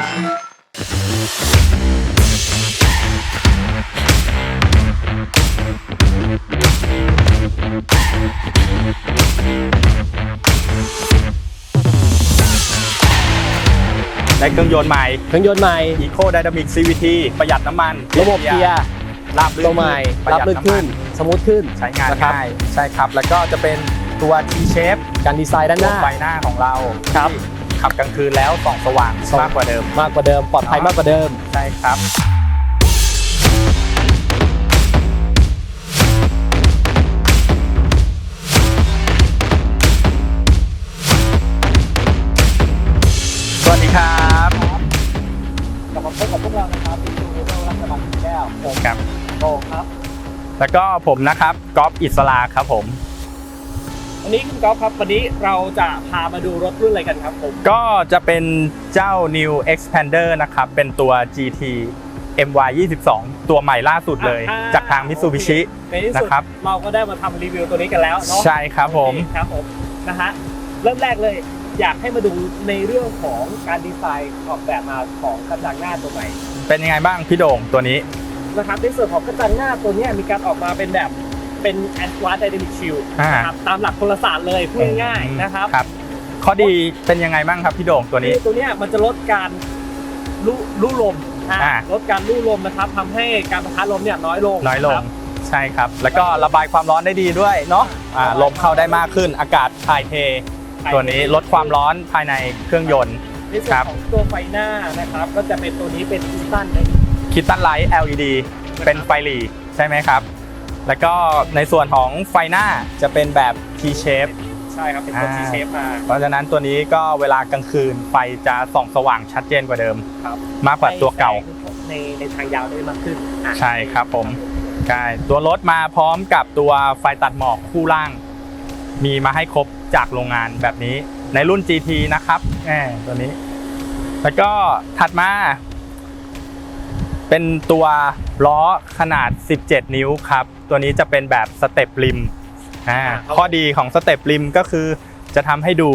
ได้เครื่องยนต์ใหม่ เครื่องยนต์ใหม่ Eco Dynamic CVT ประหยัดน้ำมันระบบเกียร์ราบลื่นตัวใหม่ประหรับยัดลื่นน้ำขึ้มันนสมูทขึ้น ใช้งานนะครับง่าย ใช่ครับ แล้วก็จะเป็นตัว T shape การดีไซน์ด้านหตัวน้าไฟหน้าของเราครับที่ ขับกลางคืนแล้วส่องสว่างส่อง มากกว่าเดิม มากกว่าเดิมปลอดภัยมากกว่าเดิม ใช่ครับ สวัสดีครับกลับมาพบกับพวกเรานะครับที่ชูเวลรัชบัณฑิตแก้วผมครับโตครับ แล้วก็ผมนะครับก๊อฟอิสลาครับผม วันนี้คุณก๊อฟครับ วันนี้เราจะพามาดูรถรุ่นอะไรกันครับผม ก็จะเป็นเจ้า New Expander นะครับ เป็นตัว GT MY 22 ตัวใหม่ล่าสุดเลย อ่าจากทาง Mitsubishi ในที่สุดนะครับ เราก็ได้มาทำรีวิวตัวนี้กันแล้วเนาะใช่ครับผม โอเคครับผมนะฮะเริ่มแรกเลยอยากให้มาดูในเรื่องของการดีไซน์ออกแบบมาของกระจังหน้าตัวใหม่เป็นยังไงบ้างพี่โด่งตัวนี้ นะครับในส่วนของกระจังหน้าตัวเนี้ยมีการออกมาเป็นแบบ เป็น Advanced Dynamic Shield อ่า นะครับตามหลักพลศาสตร์เลยพูดง่ายๆนะครับครับ ข้อดีเป็นยังไงบ้างครับพี่โด่งตัวนี้ คือตัวเนี้ยมันจะลดการลู่ลู่ลมอ่าอ่า ลดการลู่ลมนะครับทำให้การประทะลมเนี่ยน้อยลงน้อยลง ครับ ใช่ครับ แล้วก็ระบายความร้อนได้ดีด้วยเนาะอ่าลมเข้าได้มากขึ้นอากาศถ่ายเท ตัวนี้ลดความร้อนภายในเครื่องยนต์ ในส่วครันบของตัวไฟหน้านะครับ ก็จะเป็นตัวนี้เป็นอินตันในคิตตันไลท์ LED เป็นไฟหลีใช่ไหมครับ แล้วก็ในส่วนของไฟหน้าจะเป็นแบบ T shape ใช่ครับเป็นตัวอ่า T shape มาเพราะฉะนั้นตัวนี้ก็เวลากลางคืนไฟจะส่องสว่างชัดเจนกว่าเดิม ครับมากกว่าตัวเก่า ในในทางยาวได้มากขึ้นอะใช่ครับผมใช่ตัวรถมาพร้อมกับตัวไฟตัดหมอกคู่ล่าง มีมาให้ครบจากโรงงานแบบนี้ ในรุ่น GT นะครับแหมตัวนี้ แล้วก็ถัดมา เป็นตัวล้อขนาด 17 นิ้วครับ ตัวนี้จะเป็นแบบสเต็ปริมอ่าข้อดีของสเต็ปริมก็คือจะทำให้ดู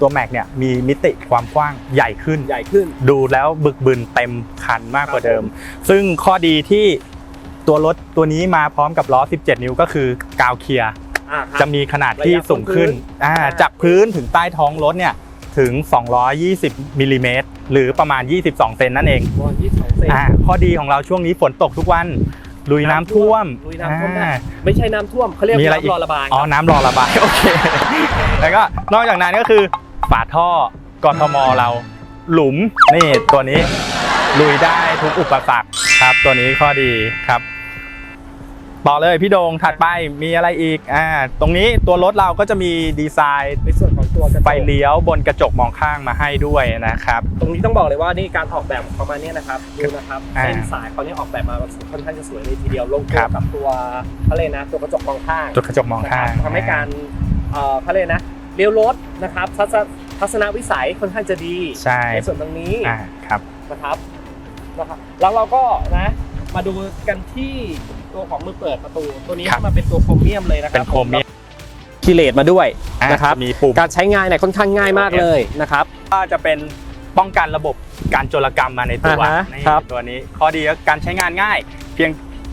ตัวแม็กเนี่ยมีมิติความกว้างใหญ่ขึ้นใหญ่ขึ้น ดูแล้วบึกบึนเต็มคันมากกว่าเดิม ซึ่งข้อดีที่ตัวรถตัวนี้มาพร้อมกับล้อ 17 นิ้วก็คือกาวเคลียร์อ่าครับจะมีขนาดที่สูงขึ้นระยะบนพื้นอ่าอ่าจากพื้นถึงใต้ท้องรถเนี่ยถึง 220มิลลิเมตรหรือประมาณ 22 เซนนั่นเองบอลยี่สิบสองเซนอ่าข้อดีของเราช่วงนี้ฝนตกทุกวัน ลุยน้ำท่วมลุยน้ำท่วมได้ อ่า ไม่ใช่น้ำท่วมเขาเรียกมีอะไรอีก น้ำรอระบายอ๋อ น้ำรอระบาย โอเค แล้วก็นอกจากนั้นก็คือฝาท่อกทมเรา หลุมนี่ตัวนี้ลุยได้ทุกอุปสรรคครับ ตัวนี้ข้อดีครับ ต่อเลยพี่โดงถัดไปมีอะไรอีกอ่าตรงนี้ตัวรถเราก็จะมีดีไซน์ ในส่วนของ ตัวกระจกไฟเลี้ยวบนกระจกมองข้างมาให้ด้วยนะครับ ตรงนี้ต้องบอกเลยว่านี่การออกแบบของเขามาเนี่ยนะครับดูนะครับอ่าเส้นสายเขาเนี่ยออกแบบมาแบบค่อนข้างจะสวยเลยทีเดียวลงคตัรัวบกับตัวเขาเลยกนะตัวกระจกมองข้างตัวกระจกมองข้างนะครับทำให้การเอ่อเขาเลยกนะเลี้ยวรถนะครับทัศนทัศนวิสัยค่อนข้างจะดีใช่ในส่วนตรงนี้อ่าครับนะครับนะครับแล้วเราก็นะมาดูกันที่ตัวของมือเปิดประตูตัวนี้ครับมาเป็นตัวโครเมียมเลยนะครัเป็นโครเมียม คีเลตมาด้วยอ่านะครับมีปุ่ม การใช้งานเนี่ยค่อนข้างง่ายมากเลยนะครับ ก็จะเป็นป้องกันระบบการโจรกรรมมาในตัวอ่าฮะนี่ครับตัวนี้ข้อดีก็การใช้งานง่าย เพียง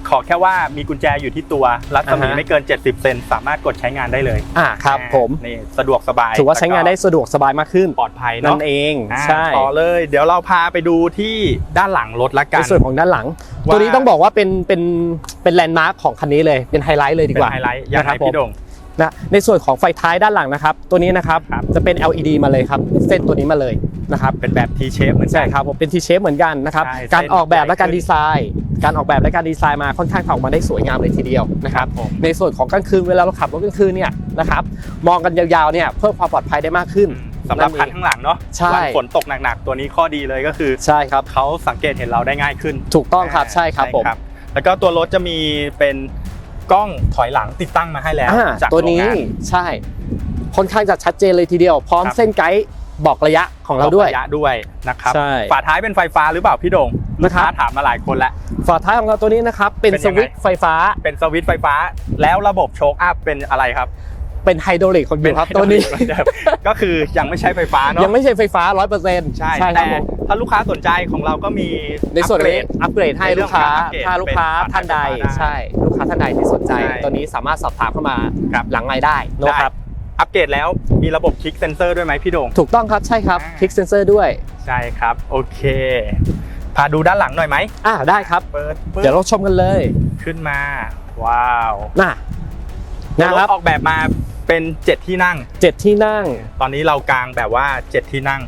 ขอแค่ว่ามีกุญแจอยู่ที่ตัวรัศมีอ่าฮะ ไม่เกิน 70 เซนสามารถกดใช้งานได้เลยอ่าครับอ่าผมนี่สะดวกสบายถือว่าใช้งานได้สะดวกสบายมากขึ้น ปลอดภัยนั่เนาะนเองอ่าใช่ต่อเลย เดี๋ยวเราพาไปดูที่ด้านหลังรถละกัในน ส่วนของด้านหลัง ว่า ตัวนี้ต้องบอกว่าเป็นเป็นเป็นแลนด์มาร์คของคันนี้เลยเป็นไฮไลท์เลยดีเป็กว่านไฮไลท์ยังนะคไงรับผมพี่โดง นะในส่วนของไฟท้ายด้านหลังนะครับ ตัวนี้นะครับครับจะเป็น LED มาเลยครับ เส้นตัวนี้มาเลยนะครับเป็นแบบ T shape เหมือนกัใช่นครับผมเป็นทีเชฟเหมือนกันนะครับใช่การออกแบบและเส้นการดีไซน์ การออกแบบและการดีไซน์มาค่อนข้างออกมาได้สวยงามเลยทีเดียวนะครับผมในส่วนของกลางคืนเวลาเราขับรถกลางคืนเนี่ยนะครับมองกันยาวๆเนี่ยเพิ่มความปลอดภัยได้มากขึ้นสำหรับนั่นเองคันข้างหลังเนาะใช่วันฝนตกหนักๆ ตัวนี้ข้อดีเลยก็คือใช่ครับเขาสังเกตเห็นเราได้ง่ายขึ้น ถูกต้องครับใช่ครับผมแล้วก็ตัวรถจะมีเป็น กล้องถอยหลังติดตั้งมาให้แล้วอ่าจากตัวนี้โรงงานใช่ค่อนข้างจะชัดเจนเลยทีเดียว พร้อมครับเส้นไกด์บอกระยะของเราด้วยระยะด้วยนะครับใช่ฝาท้ายเป็นไฟฟ้าหรือเปล่าพี่โดงลูกค้านะครับถามมาหลายคนแล้วฝาท้ายของเราตัวนี้นะครับเป็นเป็นสยังไงวิตช์ไฟฟ้าเป็นสวิตช์ไฟฟ้า แล้วระบบโชคอัพเป็นอะไรครับ เป็นไฮดรอลิกของอยู่ครับเป็ตัวนี้เหมือเดิมก็คือยังไม่ใช้ไฟฟ้าเนาะยังไม่ใช่ไฟฟ้า 100%ใช่ครัแต่บผมถ้าลูกค้าสนใจของเราก็มีในส่วนอัปเกรนี้ดอัปเกรดให้ในเรื่ลูองกค้าของการอัปเกรดถ้าลูกค้าเป็นท่านใดไฟฟ้าได้ใช่ลูกค้าท่านใดที่สนใจใช่ตัวนี้สามารถสอบถามเข้ามาครับหลังไมค์ได้นะได้ครับอัปเกรดแล้วมีระบบคลิกเซนเซอร์ด้วยไหมพี่โด่งถูกต้องครับใช่ครับอ่าคลิกเซนเซอร์ด้วยใช่ครับโอเคพาดูด้านหลังหน่อยไหมอ่าได้ครับเปิดปึ๊บเดี๋ยวเราชมกันเลยขึ้นมา ว้าวน่ะรนะถครับออกแบบมา เป็นเจ็ดที่นั่ง เจ็ดที่นั่ง ตอนนี้เรากางแบบว่าเจ็ดที่นั่ง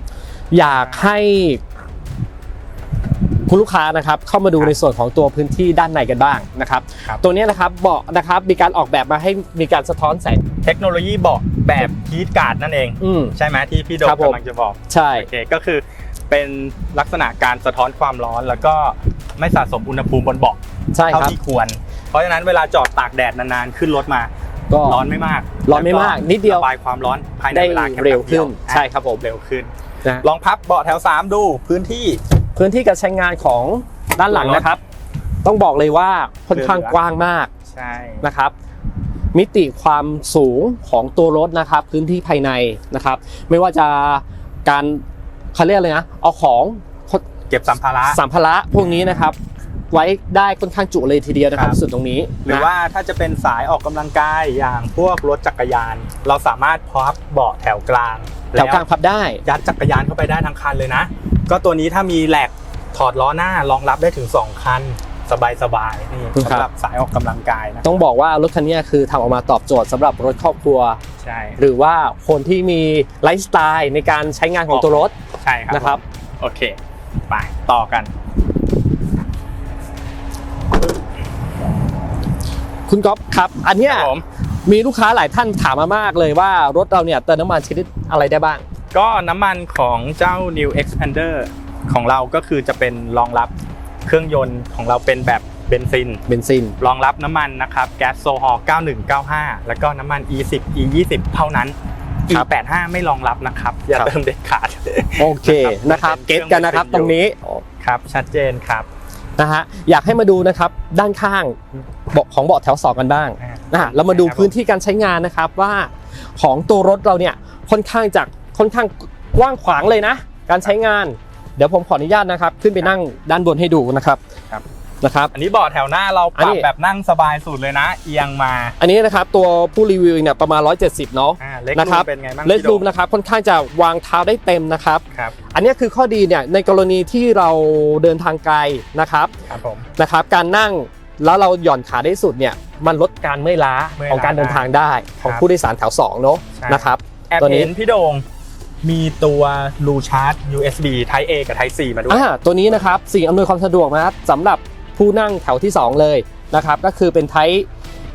อยากให้คุณลูกค้านะครับเข้ามาดูครับในส่วนของตัวพื้นที่ด้านในกันบ้างนะครับ ครับ ตัวเนี้ยนะครับเบาะนะครับมีการออกแบบมาให้มีการสะท้อนแสงเทคโนโลยีเบาะแบบฮีทการ์ดนั่นเอง อืม ใช่ไหมที่พี่โดมครับผม กำลังจะบอกใช่ โอเคก็คือเป็นลักษณะการสะท้อนความร้อน แล้วก็ไม่สะสมอุณหภูมิบนเบาะใช่เท่าครับ ที่ควร เพราะฉะนั้นเวลาจอดตากแดดนานๆขึ้นรถมา ก็ร้อนไม่มากร้อนไม่มากแล้วนิดเดียวระบายความร้อนภายในได้เวลาแค่เร็วแป๊บดีขึ้ยนใช่ครับผมเร็วขึ้นนะลองพับเบาะแถว 3 ดูพื้นที่พื้นที่การใช้งานของด้านหลังนะครับ ต้องบอกเลยว่าค่อนข้างเหลือกว้างมากใช่นะครับ มิติความสูงของตัวรถนะครับ พื้นที่ภายในนะครับ ไม่ว่าจะการเขาเรียกอะไรนะเอาของเก็บสัมภาระสัมภาระพวกนี้นะครับ ไว้ได้ค่อนข้างจุเลยทีเดียวนะครับครับสุดตรงนี้ หรือนะว่าถ้าจะเป็นสายออกกำลังกายอย่างพวกรถจักรยาน เราสามารถพับเบาะแถวกลางแถวกลางพับได้ยัดจักรยานเข้าไปได้ทั้งคันเลยนะ ก็ตัวนี้ถ้ามีแหลกถอดล้อหน้ารองรับได้ถึง 2 คันสบายๆนี่ครับสำหรับสายออกกำลังกายนะต้องบอกว่ารถคันนี้คือทำออกมาตอบโจทย์สำหรับรถครอบครัวใช่หรือว่าคนที่มีไลฟ์สไตล์ในการใช้งานของตัวรถใช่ครับนะครับโอเค ไปต่อกัน คุณก๊อฟครับ อันเนี้ยครับผม มีลูกค้าหลายท่านถามมามากเลยว่ารถเราเนี่ยเติมน้ำมันชนิดอะไรได้บ้าง ก็น้ำมันของเจ้า New Expander ของเราก็คือจะเป็นรองรับเครื่องยนต์ของเราเป็นแบบเบนซิน เบนซิน รองรับน้ำมันนะครับแก๊สโซฮอล์9195 แล้วก็น้ำมัน E10 E20 เท่านั้น ครับ E85 ไม่รองรับนะครับ อย่าครับเติมเด็ดขาด โอเคนะครับเป็นเก็ตกันนะครับเครื่ตองรงนี้ ครับชัดเจนครับ นะฮะอยากให้มาดูนะครับด้านข้างเบาะของเบาะแถวสองกันบ้างอ่านะฮะเรามาดูพื้นที่การใช้งานนะครับว่าของตัวรถเราเนี่ยค่อนข้างจากค่อนข้างกว้างขวางเลยนะ การใช้งาน เดี๋ยวผมขออนุญาตนะครับ ขึ้นไปนั่งด้านบนให้ดูนะครับครับ นะครับ อันนี้เบาะแถวหน้าเราปอันรันี้บแบบนั่งสบายสุดเลยนะ เอียงมา อันนี้นะครับตัวผู้รีวิวเนี่ยประมาณ 170 เนาะอ่าเล็กนะครูรัมบเป็นไงบ้างเลสพี่โดรูมมนะครับค่อนข้างจะวางเท้าได้เต็มนะครับครับ อันนี้คือข้อดีเนี่ยในกรณีที่เราเดินทางไกลนะครับครับผมนะครับการนั่งแล้วเราหย่อนขาได้สุดเนี่ยมันลดการเมื่อยล้าเมื่อยล้าของการเดินทางได้ของครับผู้โดยสารแถว2เนาะใช่นะครับแอบตัวนี้เห็นพี่โดงมีตัวรูชาร์จ USB Type A กับ Type C มาด้วยอ่าตัวนี้นะครับ สิ่งอำนวยความสะดวกนะครับสำหรับ ผู้นั่งแถวที่ 2 เลยนะครับก็คือเป็นไท p e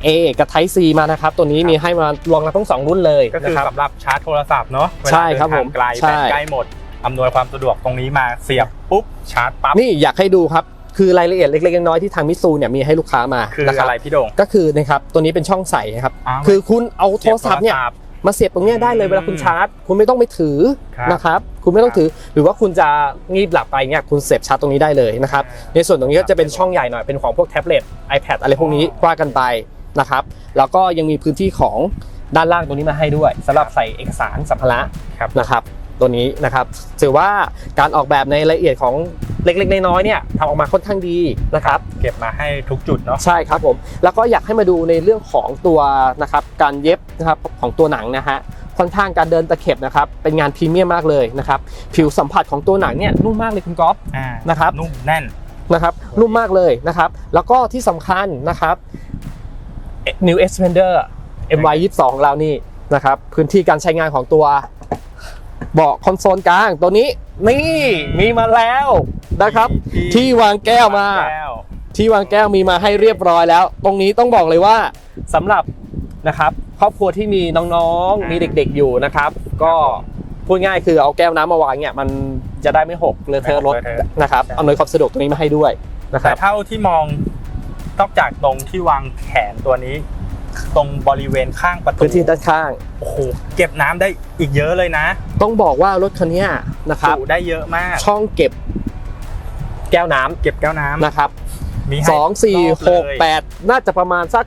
A กับ Type C มานะครับ ตัวนี้ครับมีให้มารองรับทั้งสองรุ่นเลยก็คือนะครับ สำหรับชาร์จโทรศัพท์เนาะเวลาใช่ครับเดินทางผมไกลใช่ แบตใกล้หมดอำนวยความสะดวกตรงนี้มาเสียบปุ๊บชาร์จปั๊บนี่อยากให้ดูครับ คือรายละเอียดเล็กๆน้อยๆที่ทางมิตซูเนี่ยมีให้ลูกค้ามาคือนะคอะไรรับพี่โดงก็คือนะครับตัวนี้เป็นช่องใส่นะครับอ้าวคือคุณเอาโทรศัพท์เนี่ย มาเสียบตรงเนี้ยได้เลยอืมเวลาคุณชาร์จ คุณไม่ต้องไปถือครับนะครับคุณไม่ต้องถือหรือว่าคุณจะงีบหลับไปเนี่ยคุณเสียบชาร์จตรงนี้ได้เลยนะครับอ่าในส่วนตรงนี้ก็จะเป็นช่องใหญ่หน่อยเป็นของพวกแท็บเล็ต iPad อะไรพวกนี้อ๋อว่ากันไปนะครับแล้วก็ยังมีพื้นที่ของด้านล่างตรงนี้มาให้ด้วยสำหรับใส่เอกสารสัมภาระครับนะครับ ตัวนี้นะครับถือว่าการออกแบบในรายละเอียดของเล็กๆน้อยๆเนี่ยทำออกมาค่อนข้างดีนะครับเก็บมาให้ทุกจุดเนาะใช่ครับผมแล้วก็อยากให้มาดูในเรื่องของตัวนะครับการเย็บนะครับของตัวหนังนะฮะค่อนข้างการเดินตะเข็บนะครับเป็นงานพรีเมียมมากเลยนะครับผิวสัมผัสของตัวหนังเนี่ยนุ่มมากเลยคุณก๊อฟอ่านะครับนุ่มแน่นนะครับนุ่มมากเลยนะครับแล้วก็ที่สำคัญนะครับ New Expander MY 22 ของเรานี่นะครับพื้นที่การใช้งานของตัว เบาะคอนโซลกลางตัวนี้นี่มีมาแล้วนะครับที่ ที่วางแก้วมาแก้วที่วางแก้วมีมาให้เรียบร้อยแล้ว ตรงนี้ต้องบอกเลยว่าสำหรับนะครับ ครอบครัวที่มีน้องๆมีเด็กๆอยู่นะครับ ก็พูดง่ายคือเอาแก้วน้ำมาวางเนี่ยมันจะได้ไม่หกเลอะเทอะรถไม่หกเลอะเทอะนะครับใช่ อำนวยความสะดวกตรงนี้มาให้ด้วยนะคแต่รับ เท่าที่มองนอกจากตรงที่วางแขนตัวนี้ ตรงบริเวณข้างประตูพื้นที่ด้านข้าง โอ้โหเก็บน้ำได้อีกเยอะเลยนะต้องบอกว่ารถคันเนี้ยนะครับ จุได้เยอะมากช่องเก็บแก้วน้ำเก็บแก้วน้ำนะครับมีให้สองสี่รอบหเลกยแปดน่าจะประมาณสัก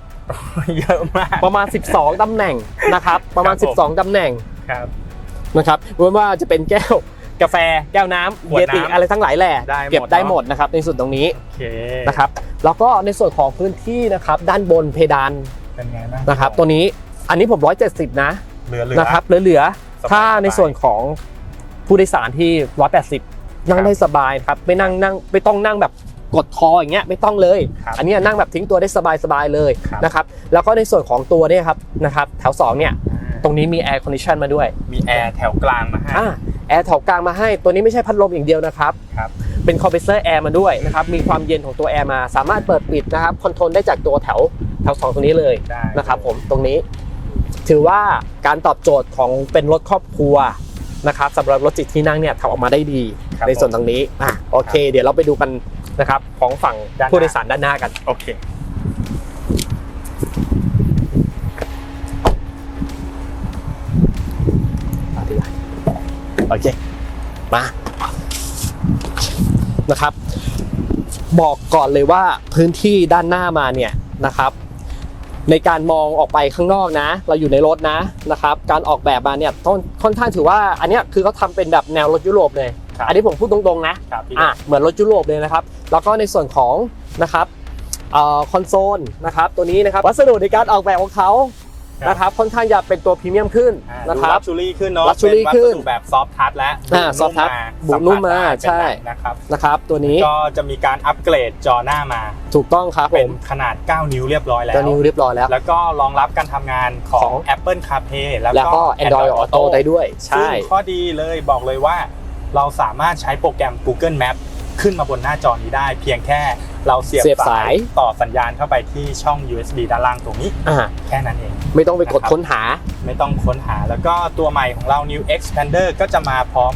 12เยอะมาก ประมาณ12ตำแหน่งนะครับ ประมาณครับผม12ตำแหน่งครับ นะครับไม่ว่าจะเป็นแก้ว กาแฟแก้วน้ำขวดเยติน้ำอะไรทั้งหลายแหล่ได้หมดเก็บได้เนอะ หมดนะครับในส่วนตรงนี้โอเคนะครับแล้วก็ในส่วนของพื้นที่นะครับด้านบนเพดานเป็นไงบ้างนะครับตัวนี้อันนี้ผม 170 นะเหลือเหลือ นะครับเหลือสบายๆถ้าในสบายส่วนของผู้โดยสารที่ 180 นั่งได้สบายครับไม่นั่งนั่งไม่ต้องนั่งแบบกดคออย่างเงี้ยไม่ต้องเลย ครับอันนี้นั่งแบบทิ้งตัวได้สบายๆเลยครับ นะครับแล้วก็ในส่วนของตัวเนี่ยครับนะครับแถวสองเนี่ยตรงนี้มีแอร์คอนดิชันมาด้วย มีแอร์แถวกลางมาให้ อ่า แอร์แถวกลางมาให้ ตัวนี้ไม่ใช่พัดลมอย่างเดียวนะครับ ครับเป็นคอมเพรสเซอร์แอร์มาด้วยนะครับ มีความเย็นของตัวแอร์มา สามารถเปิดปิดนะครับ คอนโทรลได้จากตัวแถวแถวสองตรงนี้เลยได้ นะครับผม ตรงนี้ ถือว่าการตอบโจทย์ของเป็นรถครอบครัวนะครับสำหรับรถจิตที่นั่งเนี่ยทำออกมาได้ดี ครับในส่วนตรงนี้ อะ โอเค เดี๋ยวเราไปดูกันนะครับของฝั่งด้านหน้า ผู้โดยสารด้านหน้ากัน โอเค มาดีกว่า โอเค มานะครับ บอกก่อนเลยว่าพื้นที่ด้านหน้ามาเนี่ยนะครับ ในการมองออกไปข้างนอกนะ เราอยู่ในรถนะนะครับ การออกแบบมาเนี่ยต้นค่อนข้างถือว่าอันเนี้ยคือเขาทำเป็นแบบแนวรถยุโรปเลยครับอันนี้ผมพูดตรงๆนะครับพี่อะเหมือนรถยุโรปเลยนะครับ แล้วก็ในส่วนของนะครับเอ่อคอนโซลนะครับตัวนี้นะครับวัสดุในการออกแบบของเขา นะครับค่อนข้างจะเป็นตัวพรีเมียมขึ้นอ่านะดูครัลับกชูรี่ขึ้นเนาะ luxury เป็ขึ้นวัสดุแบบซอฟทัชและอ่า soft touch บุนุ่มมาสัผัสได้ใช่เป็นหนังนะครับนะครับตัวนี้ก็จะมีการอัปเกรดจอหน้ามา ถูกต้องครับผเป็นมขนาด 9 นิ้วเรียบร้อยแล้วตัวนี้เรียบร้อยแล้ว แล้วก็รองรับการทำงานของของ Apple CarPlay แล้วแล้วก็ก็ Android Auto ได้ด้วยซึ่งใช่ข้อดีเลยบอกเลยว่าเราสามารถใช้โปรแกรม Google Map ขึ้นมาบนหน้าจอนี้ได้ เพียงแค่เราเสียบเสียบสายต่อสัญญาณเข้าไปที่ช่อง USB ด้านล่างตรงนี้อ่าแค่นั้นเอง ไม่ต้องไปกดนะครับค้นหาไม่ต้องค้นหาแล้วก็ตัวใหม่ของเรา New Expander ก็จะมาพร้อม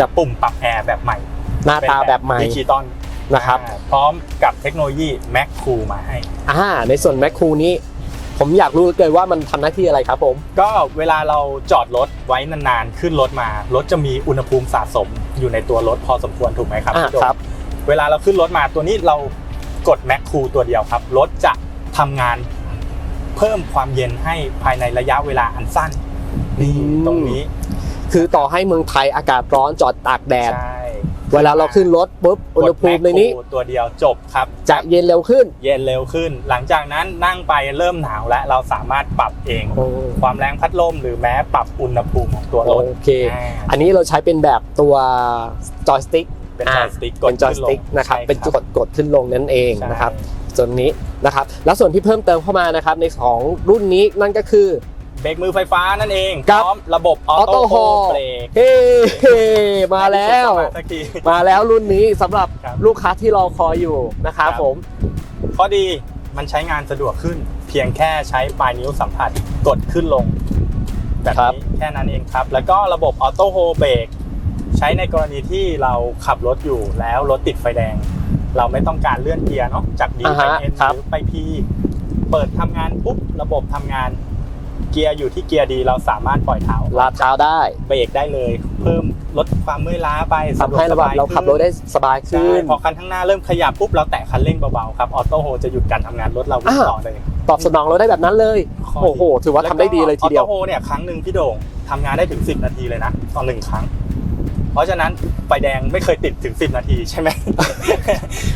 กับปุ่มปรับแอร์แบบใหม่หน้าตาแบบใหม่ดิจิตอลนะครับ อ่าพร้อมกับเทคโนโลยี Mac Cool มาให้ อ่าในส่วนแมคคูนี้ ผมอยากรู้เหลือเกินว่ามันทำหน้าที่อะไรครับผม ก็เวลาเราจอดรถไว้นานๆ ขึ้นรถมา รถจะมีอุณหภูมิสะสมอยู่ในตัวรถพอสมควรถูกไหมครับอ่าพี่โดมครับ เวลาเราขึ้นรถมาตัวนี้เรากด Mac Cool ตัวเดียวครับ รถจะทำงานเพิ่มความเย็นให้ภายในระยะเวลาอันสั้นนี่อืมตรงนี้ คือต่อให้เมืองไทยอากาศร้อนจอดตากแดดใช่ เวลาเราขึ้นรถปุ๊บอุณหภูมิในนี้กด Mac Cool ตัวเดียวจบครับจะเย็นเร็วขึ้น เย็นเร็วขึ้น หลังจากนั้นนั่งไปเริ่มหนาวและเราสามารถปรับเองโอ้ความแรงพัดลมหรือแม้ปรับอุณหภูมิของตัวรถโอเคอ่าอันนี้เราใช้เป็นแบบตัวจอยสติ๊กเป็นจอยสติ๊กกเป็ดนจอยสติ๊กขึ้ลงนะครับใช่เป็นกดกดขึ้นลงนั่นเองใช่นะครับส่วนนี้นะครับแล้วส่วนที่เพิ่มเติมเข้ามานะครับในของรุ่นนี้นั่นก็คือเบ รกมือไฟฟ้านั่นเองคพรับ ร้อมระบบออ Auto โต้โฮ Hold เบรกเฮ้เฮ้มาแล้ว สักที มาแล้วรุ่นนี้สำหรับครับ ลูกค้าที่รอคอยอยู่นะครับครับผม ข้อดีมันใช้งานสะดวกขึ้น เพียงแค่ใช้ปลายนิ้วสัมผัสกดขึ้นลง แบบครับ นี้แค่นั้นเองครับ แล้วก็ระบบออโต้โฮเบรกใช้ในกรณีที่เราขับรถอยู่แล้วรถติดไฟแดง เราไม่ต้องการเลื่อนเกียร์เนาะจากดีอ่าไป ฮะเอ็นครับหรือไปพีเปิดทำงานปุ๊บระบบทำงาน เกียร์อยู่ที่เกียร์ดีเราสามารถปล่อยเท้าลาดเท้าได้เบรกได้เลย เพิ่มลดความเมื่อยล้าไปทำให้ระบบเราขับรถได้สบายใช่ขึ้นพอคันข้างหน้าเริ่มขยับปุ๊บเราแตะคันเร่งเบาๆครับออโต้โฮจะหยุดการทำงานรถเราวิ่งอ่าต่อเลยตอบสนองเราได้แบบนั้นเลยข้ดีโอ้โห ถือว่าทำได้ดีเลยทีเดียวออโต้โฮเนี่ยครั้งหนึ่งพี่โด่งทำงานได้ถึง 10 นาทีเลยนะต่อหนึ่งครั้ง เพราะฉะนั้นไฟแดงไม่เคยติดถึง 10 นาทีใช่ไหม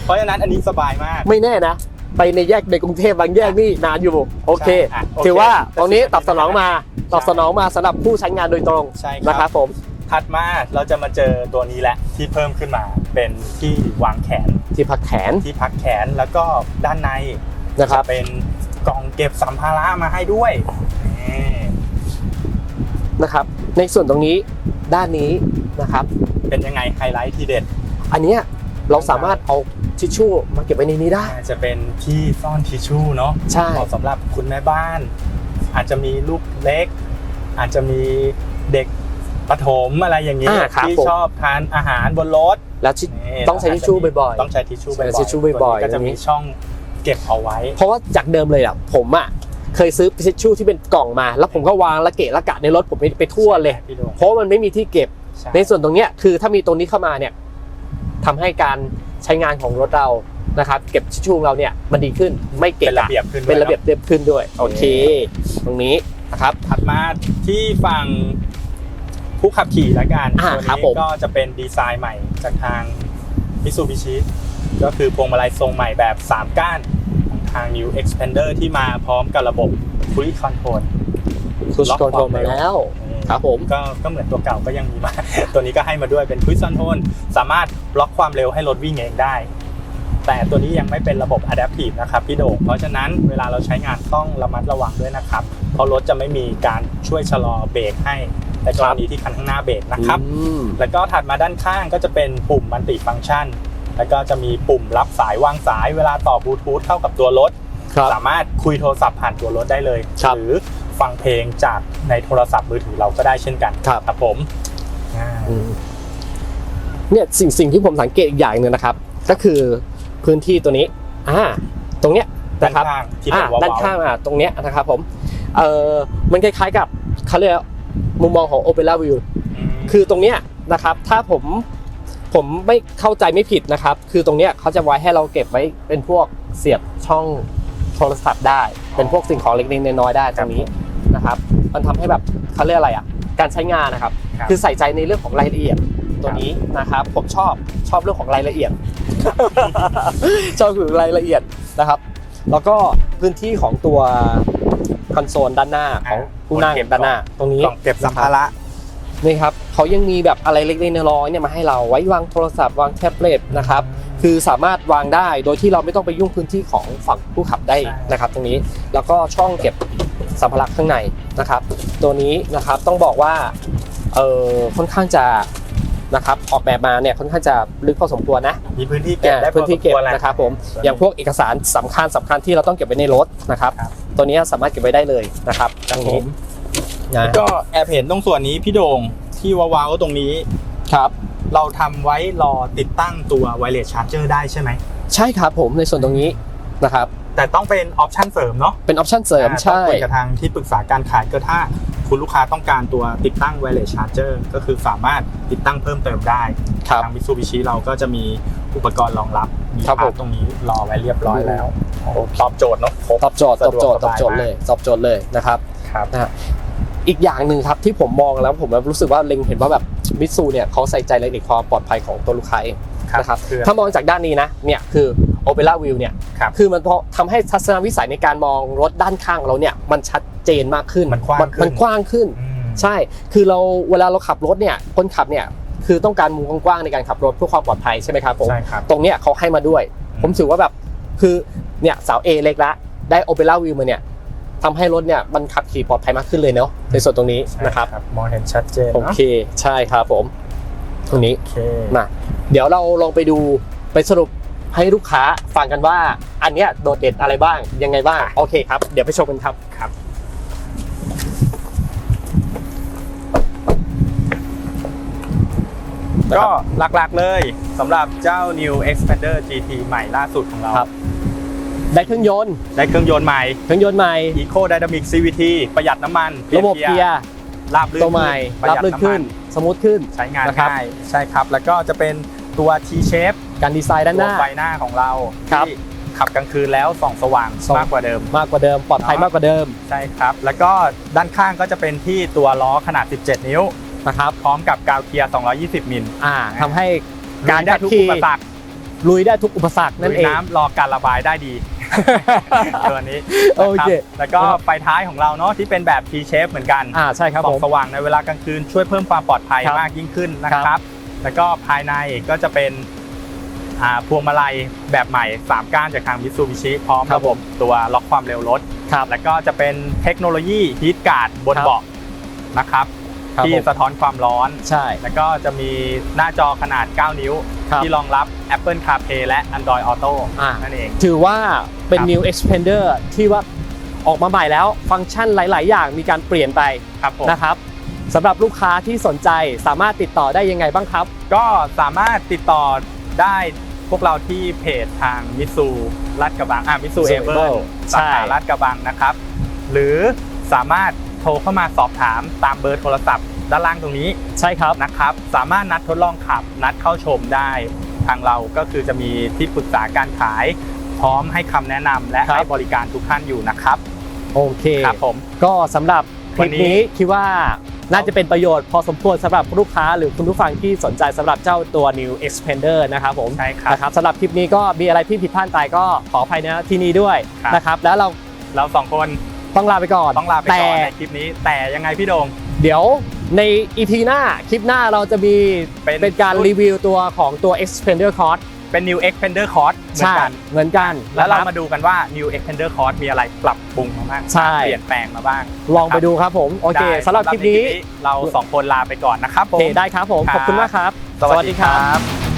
เพราะฉะนั้นอันนี้สบายมากไม่แน่นะ ไปในแยกในกรุงเทพบางแยกนี่นานอยู่โอเค ใช่อะโอเคถือว่าตรงนี้แต่ตอบสนองมาตอบสนองมาสำหรับผู้ใช้งานโดยตรงใช่คนะครัรับบผมถัดมาเราจะมาเจอตัวนี้แหละที่เพิ่มขึ้นมาเป็นที่วางแขนที่พักแขนที่พักแขนแล้วก็ด้านในนะครับ จะเป็นกล่องเก็บสัมภาระมาให้ด้วยนี่นะครับ ในส่วนตรงนี้ด้านนี้นะครับ เป็นยังไงไฮไลท์ทีเด็ด อันเนี้ยเราสามารถเอา ทิชชู่มาเก็บไว้ในนี้ได้ อาจจะเป็นที่ซ่อนทิชชู่เนาะใช่ เหมาะสำหรับคุณแม่บ้าน อาจจะมีลูกเล็ก อาจจะมีเด็กปฐมอะไรอย่างนี้อ่าครับที่ผม ชอบทานอาหารบนรถแล้วทินี่ต้องใช้ทิชชู่บ่อย ต้องใช้ทิชชู่บ่อยใช้ทิชชู่บ่อยๆตัวนี้ก็จะอย่างนี้มีช่องเก็บเอาไว้ ๆ เพราะว่าจากเดิมเลยอะผมอะเคยซื้อทิชชู่ที่เป็นกล่องมา แล้วผมก็วางละเกะละกะในรถผมไปไปทั่วเลย พี่ดวงเพราะว่ามันไม่มีที่เก็บใช่ในส่วนตรงเนี้ยคือถ้ามีตรงนี้เข้ามาเนี่ยทำให้การ ใช้งานของรถเรานะครับ เก็บทิชชู่ของเราเนี่ยมันดีขึ้นไม่เกะเป็นระกะเบียบขึ้นด้วยเป็นระเบียบเรียบขึ้นด้วย โอโอเคเค ตรงนี้นะครับ ถัดมาที่ฝั่งผู้ขับขี่ละกันอ่าตัวครับนี้ผมก็จะเป็นดีไซน์ใหม่จากทาง Mitsubishi ก็คือพวงมาลัยทรงใหม่แบบ 3 ก้านของทาง New Expander ที่มาพร้อมกับระบบ Cruise Control คุชล็อกคอนโทรลความเร็มาวแล้ว ครับผมก็ก็เหมือนตัวเก่าก็ยังมีมา ตัวนี้ก็ให้มาด้วยเป็น Cruise Control สามารถล็อกความเร็วให้รถวิ่งเองได้ แต่ตัวนี้ยังไม่เป็นระบบ Adaptive นะครับพี่โด่งเพราะฉะนั้นเวลาเราใช้งานต้องระมัดระวังด้วยนะครับ เพราะรถจะไม่มีการช่วยชะลอเบรกให้ในกรณีที่คันข้างหน้าเบรกนะครับอืมแล้วก็ถัดมาด้านข้างก็จะเป็นปุ่มมัลติฟังก์ชัน แล้วก็จะมีปุ่มรับสายวางสายเวลาต่อบลูทูธเข้ากับตัวรถครับสามารถคุยโทรศัพท์ผ่านตัวรถได้เลยครับหรือ ฟังเพลงจากในโทรศัพท์มือถือเราก็ได้เช่นกันครับ ครับผมอ่าอืมเนี่ยสิ่งสิ่งที่ผมสังเกตอีกอย่างหนึ่งนะครับ ก็คือพื้นที่ตัวนี้อ่าตรงเนี้ยด้านนะครับข้างที่อ่าเป็นวาด้านล์วข้างอะตรงเนี้ยนะครับผมเออมันคล้ายๆกับเขาเรียกว่ามุมมองของ Opera View อืม คือตรงเนี้ยนะครับถ้าผมผมไม่เข้าใจไม่ผิดนะครับ คือตรงเนี้ยเขาจะไว้ให้เราเก็บไว้เป็นพวกเสียบช่องโทรศัพท์ได้ เป็นพวกสิ่งของเล็กๆน้อยๆได้ตรงนี้ นะครับ มันทำให้แบบเขาเรียกอะไรอะ การใช้งานนะครับครับ คือใส่ใจในเรื่องของรายละเอียดตัวนี้นะครับ ผมชอบชอบเรื่องของรายละเอียด ชอบคือรายละเอียดนะครับ แล้วก็พื้นที่ของตัวคอนโซลด้านหน้าของผู้นั่งด้านหน้า ตรงนี้กล่องเก็บสัมภาระนี่ครับเขายังมีแบบอะไรเล็กๆน้อยๆเนี่ยมาให้เราไว้วางโทรศัพท์วางแท็บเล็ตนะครับคือสามารถวางได้โดยที่เราไม่ต้องไปยุ่งพื้นที่ของฝั่งผู้ขับได้ใช่นะครับ ตรงนี้แล้วก็ช่องเก็บ สัมภาระข้างในนะครับ ตัวนี้นะครับต้องบอกว่าเออค่อนข้างจะนะครับออกแบบมาเนี่ยค่อนข้างจะลึกพอสมควรนะมีพื้นที่เก็บได้อ่าพื้นที่เก็บพอสมวแหละนะครับผมอย่างพวกเอกสารสำคัญสำคัญที่เราต้องเก็บไว้ในรถนะครับครับ ตัวนี้สามารถเก็บไว้ได้เลยนะครับตรงนี้นะก็แอบเห็นตรงส่วนนี้พี่โด่งที่ว้าวๆตรงนี้ครับ เราทำไว้รอติดตั้งตัวไวเลสชาร์เจอร์ได้ใช่ไหมใช่ครับผมในส่วนตรงนี้นะครับ แต่ต้องเป็นออปชั่นเสริมเนาะเป็นออปชั่นเสริมอ่าใช่ต้องคุยกับทางที่ปรึกษาการขายก็ถ้าคุณลูกค้าต้องการตัวติดตั้งไวเลสชาร์เจอร์ก็คือสามารถติดตั้งเพิ่มเติมได้ครับทางมิตซูบิชิเราก็จะมีอุปกรณ์รองรับมีครับพาผร์มทตรงนี้รอไว้เรียบร้อยแล้วตอบโจทย์เนาะครบตอบโจทย์ตอบโจทย์ตสะดวกสอบบายโจทย์เลยตอบโจทย์เลยนะครับครับนะฮะอีกอย่างหนึ่งครับที่ผมมองแล้วผมรู้สึกว่าเล็งเห็นว่าแบบมิตซูเนี่ยเขาใส่ใจรายละเอียดความปลอดภัยของตัวลูกค้าเองครับนะครับคือถ้ามองจากด้านนี้นะเนี่ยคือ Opera View เนี่ยครับคือมันพอทำให้ทัศนวิสัยในการมองรถด้านข้างเราเนี่ยมันชัดเจนมากขึ้นมันกว้างขึ้นมันกว้างขึ้นอืมใช่ คือเราเวลาเราขับรถเนี่ยคนขับเนี่ยคือต้องการมุมกว้างๆในการขับรถเพื่อความปลอดภัยใช่ไหมครับผมใช่ครับตรงเนี้ยเขาให้มาด้วยอืมผมถือว่าแบบคือเนี่ยสาว A เล็กละได้ Opera View มาเนี่ยทำให้รถเนี่ยมันขับขี่ปลอดภัยมากขึ้นเลยเนาะในส่วนตรงนี้ใช่นะครับมองเห็นชัดเจนโอเนาะเคใช่ครับผมตรงนี้โอเคมาเดี๋ยวเราลองไปดูไปสรุป ให้ลูกค้าฟังกันว่า อันเนี้ยโดดเด่นอะไรบ้างยังไงบ้างโอเคครับ เดี๋ยวไปชมกันครับครับก็หลักๆเลยสำหรับเจ้า New Expander GT ใหม่ล่าสุดของเราครับได้เครื่องยนต์ได้เครื่องยนต์ใหม่ เครื่องยนต์ใหม่ Eco Dynamic CVT ประหยัดน้ำมัน ระบบเกียร์ราบลื่นตัวใหม่ประรับหยัดลื่นน้ำขึ้มันนสมูทขึ้น ใช้งานนะครับง่ายใช่ครับ แล้วก็จะเป็น ตัว T shape การดีไซน์ด้านหตัวน้า ไฟหน้าของเราครับ ที่ขับกลางคืนแล้วส่องสว่างส่อง มากกว่าเดิม มากกว่าเดิมปลอดภัยเนอะ มากกว่าเดิมใช่ครับ แล้วก็ด้านข้างก็จะเป็นที่ตัวล้อขนาด 17 นิ้ว นะครับพร้อมกับกาวเคลียร์ 220 มิลอ่าทำให้กาการรได้ขับทุกขี่อุปสรรคลุยได้ทุกอุปสรรคนั่นลุยเอง น้ำรอการระบายได้ดี ตัวนี้โอเค นะครับแล้วก็ไฟท้ายของเราเนาะที่เป็นแบบ T shape เหมือนกัน อ่าใช่ครับส่ผองม สว่างในเวลากลางคืนช่วยเพิ่มความปลอดภัยครับมากยิ่งขึ้นนะคครัรับ บ แล้วก็ภายในก็จะเป็นอ่าพวงมาลัยแบบใหม่ 3 ก้านจากทางมิ t ซูบิชิพร้อมระบบตัวล็อกความเร็วรถครับแล้วก็จะเป็นเทคโนโลยีฮีทการ์ดบนครับเบาะนะครับครับที่ผมสะท้อนความร้อน ใช่ แล้วก็จะมีหน้าจอขนาด 9 นิ้วครับที่รองรับ Apple CarPlay และ Android Auto อ่านั่นเอง ถือว่าเป็นครับ New Expander ที่ว่าออกมาใหม่แล้ว ฟังก์ชันหลาย ๆ อย่างมีการเปลี่ยนไปครับผมนะครับ สำหรับลูกค้าที่สนใจสามารถติดต่อได้ยังไงบ้างครับ ก็สามารถติดต่อได้พวกเราที่เพจทางมิสูลาดกระบังอ่ามิสู Mitsu เอเวอ Ever ร์ใช่สาขาลาดกระบังนะครับ หรือสามารถโทรเข้ามาสอบถามตามเบอร์โทรศัพท์ด้านล่างตรงนี้ใช่ครับนะครับ สามารถนัดทดลองขับ นัดเข้าชมได้ ทางเราก็คือจะมีที่ปรึกษาการขาย พร้อมให้คำแนะนำและครับให้บริการทุกท่านอยู่นะครับ โอเคครับผมก็สำหรับควัลินปนี้นี้คิดว่า น่าจะเป็นประโยชน์พอสมควรสำหรับลูกค้าหรือคุณผู้ฟังที่สนใจสำหรับเจ้าตัว New Expander นะครับผมใช่ครับนะครับสำหรับคลิปนี้ก็มีอะไรที่ผิดพลาดไปก็ขออภัยนะที่นี้ด้วยครับ นะครับแล้วเราเราสองคนต้องลาไปก่อนต้องลาไปแต่ก่อนในคลิปนี้ แต่ยังไงพี่โดง เดี๋ยวใน EP หน้าคลิปหน้าเราจะมีเป็น เป็นการรีวิวตัวของตัว Expander Card เป็น New Expander Cost เหมือใช่นกัน เหมือนกันแล้วเรานะคบ มาดูกันว่า New Expander Cost มีอะไรปรับปรุงมาบ้างใช่ เปลี่ยนแปลงมาบ้างลองไปดูครับผมโอเคได้สำหรับคลิปนี้ เราสองคนลาไปก่อนนะครับผโอม เคได้ครับผมครับขอบคุณมากครับ สวัสดีครับ